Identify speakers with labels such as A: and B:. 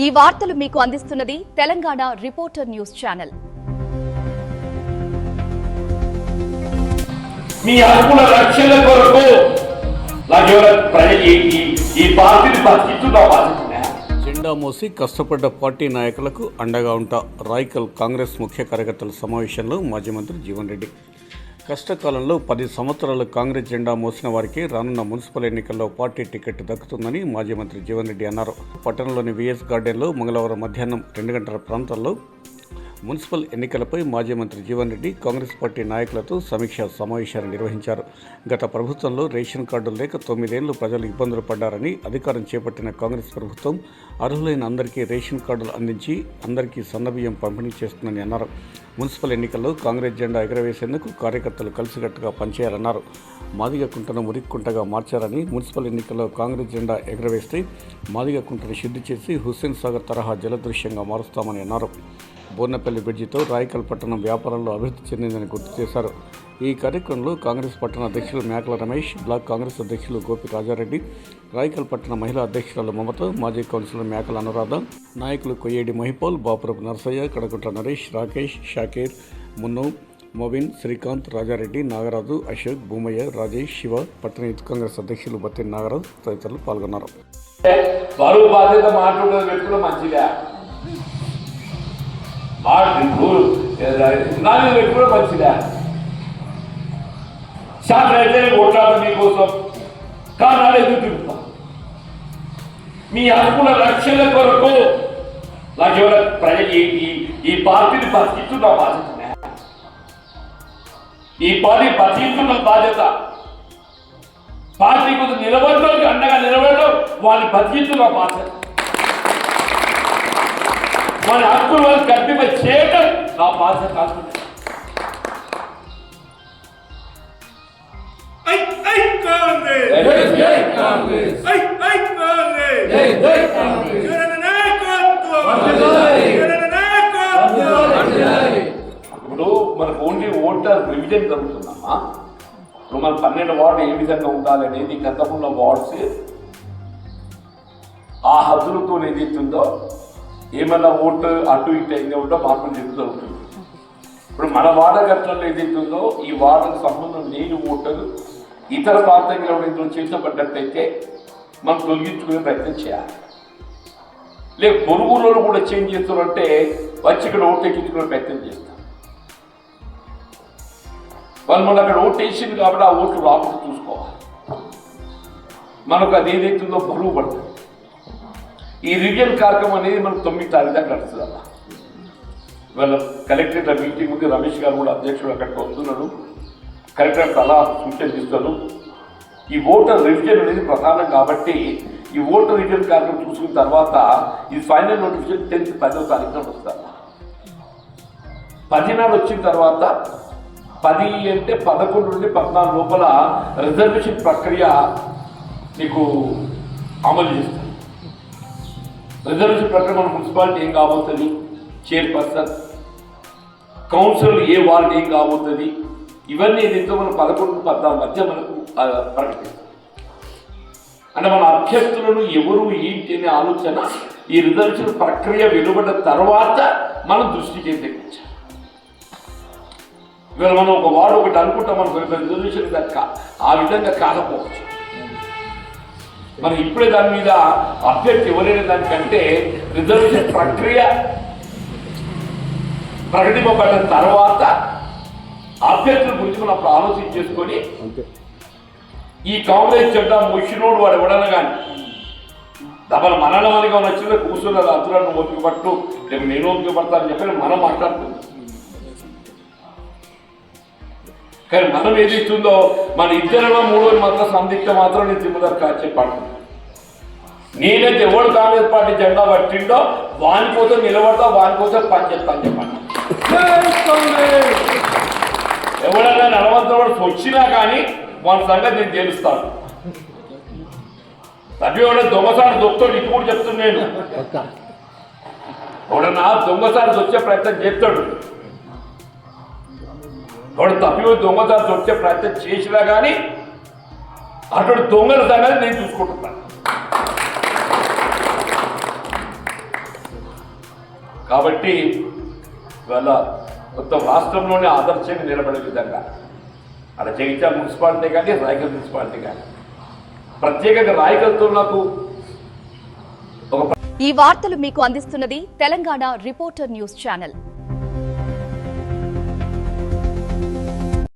A: ఈ వార్తలు మీకు అందిస్తున్నది తెలంగాణ రిపోర్టర్ న్యూస్ ఛానల్
B: మీ హక్కుల రక్షణ కొరకు ఈ-?
C: జెండా మోసి కష్టపడ్డ పార్టీ నాయకులకు అండగా ఉంటా రాయ్కల్ కాంగ్రెస్ ముఖ్య కార్యకర్తల సమావేశంలో మాజీ మంత్రి జీవన్ రెడ్డి కష్టకాలంలో పది సంవత్సరాలు కాంగ్రెస్ జెండా మోసిన వారికి రానున్న మున్సిపల్ ఎన్నికల్లో పార్టీ టికెట్ దక్కుతుందని మాజీ మంత్రి జీవన్ రెడ్డి అన్నారు. పట్టణంలోని విఎస్ గార్డెన్లో మంగళవారం మధ్యాహ్నం రెండు గంటల ప్రాంతాల్లో మున్సిపల్ ఎన్నికలపై మాజీ మంత్రి జీవన్ రెడ్డి కాంగ్రెస్ పార్టీ నాయకులతో సమీక్ష సమావేశాలు నిర్వహించారు. గత ప్రభుత్వంలో రేషన్ కార్డులు లేక తొమ్మిదేళ్ళు ప్రజలు ఇబ్బందులు పడ్డారని అధికారం చేపట్టిన కాంగ్రెస్ ప్రభుత్వం అర్హులైన అందరికీ రేషన్ కార్డులు అందించి అందరికీ సన్నబియ్యం పంపిణీ చేస్తుందని అన్నారు. మున్సిపల్ ఎన్నికల్లో కాంగ్రెస్ జెండా ఎగరవేసేందుకు కార్యకర్తలు కలిసికట్టుగా పనిచేయాలన్నారు. మాదిగ కుంటను మురిక్కుంటగా మార్చారని మున్సిపల్ ఎన్నికల్లో కాంగ్రెస్ జెండా ఎగరవేస్తే మాదిగ కుంటను శుద్ధి చేసి హుస్సేన్ సాగర్ తరహా జలదృశ్యంగా మారుస్తామని అన్నారు. బోర్నపల్లి బ్రిడ్జితో రాయకల్ పట్టణం వ్యాపారంలో అభివృద్ధి చెందిందని గుర్తు చేశారు. ఈ కార్యక్రమంలో కాంగ్రెస్ పట్టణ అధ్యక్షులు మేకల రమేష్ బ్లాక్ కాంగ్రెస్ అధ్యక్షులు గోపి రాజారెడ్డి రాయకల్ పట్టణ మహిళా అధ్యక్షురాలు మమత మాజీ కౌన్సిలర్ మేకల అనురాధ నాయకులు కొయ్యేడి మహిపాల్ బాపురపు నరసయ్య కడకుట్ల నరేష్ రాకేష్ షాకీర్ మున్ను మొబిన్ శ్రీకాంత్ రాజారెడ్డి నాగరాజు అశోక్ భూమయ్య రాజేష్ శివ పట్టణ యూత్ కాంగ్రెస్ అధ్యక్షులు బత్తి నాగరాజు తదితరులు పాల్గొన్నారు.
B: మాట ఇప్పుడు నా మీద పెట్టుకోవడం మంచిదా? శాతం అయితే మీకోసం. కారణాలు ఎదురు తిరుగుతా? మీ హక్కుల రక్షణ కొరకు నాకేమైనా ప్రజలు ఈ- ఈ- ఈ పార్టీని బతికిస్తున్న బాధ్యత ఈ పార్టీ బతికిస్తున్న బాధ్యత. పార్టీ కోసం నిలబడడం అండగా నిలబడడం వాళ్ళని బతికిస్తున్న బాధ్యత. వాళ్ళ హక్కులు వాళ్ళు కల్పింప చేయడం నా బాధ్యత కాదు ఇప్పుడు మనకు ఓన్లీ ఓటర్ రివిజన్ జరుగుతుందమ్మా. ఇప్పుడు మన పన్నెండు వార్డు ఏ విధంగా ఉండాలి అనేది గతంలో వార్డ్స్ ఆ హద్దులతో ఏదైతుందో ఏమన్నా ఓటు అటు ఇటు అయింది కూడా మార్పులు చెందు జరుగుతుంది ఇప్పుడు మన వార్డ ఘట్టంలో ఏదైతుందో ఈ వాడకు సంబంధం లేని ఓటరు ఇతర ప్రాంతంలో ఇందులో చేర్చబడ్డట్టయితే మనం తొలగించుకునే ప్రయత్నం చేయాలి. లేక పొరుగులో కూడా చేంజ్ చేస్తున్నారంటే వచ్చి ఇక్కడ ఓటు ఎక్కించుకునే ప్రయత్నం చేస్తాం వాళ్ళు మనం అక్కడ ఓటు వేసింది కాబట్టి ఆ ఓట్లు రాకుండా చూసుకోవాలి. మనకు అది ఏదైతుందో బరువు పడుతుంది. ఈ రివిజన్ కార్యక్రమం అనేది మనకు తొమ్మిది తారీఖు దాకా నడుస్తుంది అలా ఇవాళ కలెక్టరేట్ మీటింగ్ ఉంది రమేష్ గారు కూడా అధ్యక్షుడు అక్కడికి వస్తున్నాడు కలెక్టరేట్ అలా సూచన ఇస్తాను ఈ ఓటర్ రివిజన్ అనేది ప్రధానం కాబట్టి ఈ ఓటర్ రివిజన్ కార్యక్రమం చూసుకున్న తర్వాత ఈ ఫైనల్ నోటిఫికేషన్ టెన్త్ పదో తారీఖున వస్తారు పది నాడు వచ్చిన తర్వాత పది అంటే పదకొండు నుండి పద్నాలుగు లోపల రిజర్వేషన్ ప్రక్రియ నీకు అమలు చేస్తుంది. రిజర్వేషన్ ప్రక్రియ మన మున్సిపాలిటీ ఏం కాబోతుంది? చైర్పర్సన్ కౌన్సిల్ ఏ వార్డు ఏం కాబోతుంది? ఇవన్నీ దీంతో మనం పదకొండు పద్నాలుగు మధ్య మనకు ప్రకటిస్తాం అంటే మన అభ్యర్థులను ఎవరు ఏంటి అనే ఆలోచన ఈ రిజర్వేషన్ ప్రక్రియ వెలువడ్డ తర్వాత మనం దృష్టి కేంద్రీకరించాలి. ఇవాళ మనం ఒక వార్డు ఒకటి అనుకుంటాం మనకు రిజర్వేషన్ దక్క ఆ విధంగా కాకపోవచ్చు. మనం ఇప్పుడే దాని మీద అభ్యర్థి ఎవరైనా దానికంటే రిజర్వేషన్ ప్రక్రియ ప్రకటింపబడ్డ తర్వాత అభ్యర్థుల గురించి మనం అప్పుడు ఆలోచన చేసుకొని ఈ కాంగ్రెస్ జెండా ముషినోడు వాడు ఎవడన్నా కానీ డబల్ మననమనిగా నచ్చిందో కూర్చున్నది అందులో ఓపిక పట్టు రేపు నేను ఓపిక పడతా అని చెప్పి మనం మాట్లాడుతుంది కానీ మనం ఏదైతుందో మన ఇద్దరమో మూడో మాత్రం సందిగ్ధ మాత్రం నేను తిమ్మదారు కాదు చెప్పాను నేనైతే ఎవడు కాంగ్రెస్ పార్టీ జెండా పట్టిండో వాని కోసం నిలబడతా వాని కోసం పని చెప్తాను చెప్పండి. ఎవడన్నా నలవంతవాడు వచ్చినా కానీ వాని సంగతి నేను తెలుస్తాను. తప్పి దొంగసారి దొక్కుతాడు ఇప్పుడు కూడా చెప్తున్నాను ఎవడన్నా దొంగసారి వచ్చే ప్రయత్నం చేస్తాడు. వాడు తప్పి దొంగసారి వచ్చే ప్రయత్నం చేసినా కానీ అటువంటి దొంగల సంగతి నేను చూసుకుంటున్నాను. కాబట్టి ఇవాళ మొత్తం రాష్ట్రంలోనే ఆదర్శంగా నిలబడే విధంగా అలా జగిత్యాల మున్సిపాలిటీ కానీ రాయకల్ మున్సిపాలిటీ కానీ ప్రత్యేకంగా రాయకల్తో నాకు
A: ఈ వార్తలు మీకు అందిస్తున్నది తెలంగాణ రిపోర్టర్ న్యూస్ ఛానల్.